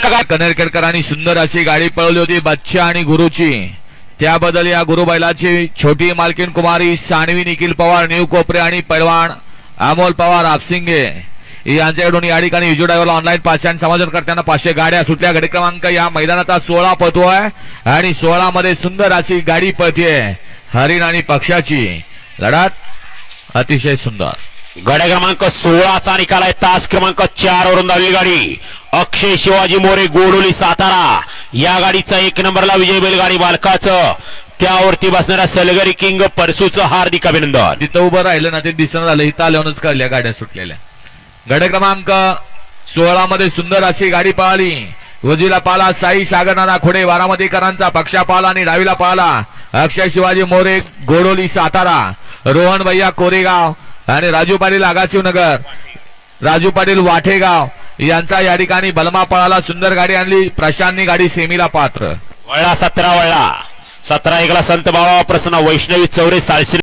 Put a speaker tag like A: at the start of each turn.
A: क्रमांक काय
B: सुंदर अशी गाडी पळवली होती बच्चा आणि गुरुची. त्याबद्दल या गुरु बैलाची छोटी मालकीन कुमारी सानवी निखिल पवार न्यू कोपरे आणि पैलवान अमोल पवार आपसिंगे. यांच्याकडून या ठिकाणी विजू ड्रायव्हरला ऑनलाईन पाचशे आणि समाधान करताना पाचशे गाड्या सुटल्या गाडी क्रमांक या मैदानात सोळा पळतोय आणि सोळा मध्ये सुंदर अशी गाडी पळतीये. हरिण आणि पक्षाची लढत अतिशय सुंदर.
A: गड्या क्रमांक सोळाचा निकाल आहे. तास क्रमांक चार वरून धावलेली गाडी. अक्षय शिवाजी मोरे गोडोली सातारा. या गाडीचा एक नंबरला विजय बैलगाडी बालकाचं त्यावरती बसणाऱ्या सलगरी किंग परसूचं हार्दिक अभिनंदन.
B: तिथं उभं राहिलं ना ते दिसणं झालं. इथं आल्यावरच कळल्या गाड्या सुटलेल्या. गड क्रमांक सोळा मध्ये सुंदर अशी गाडी पळाली. उजवीला पाला साई सागरनाना खोडे बारामतीकरांचा पक्षा पाला आणि डावीला पाला अक्षय शिवाजी मोरे गोडोली सातारा. रोहन भैया कोरेगाव. आणि राजू पाटील आगाशिव नगर. राजू पाटील वाठेगाव. यांचा या ठिकाणी बलमा पळाला सुंदर गाडी आणली प्रशांतनी गाडी सेमीला पात्र.
A: वळला सतरा वळला. सतरा एकला संत बाबा प्रसन्न वैष्णवी चौरे साळशी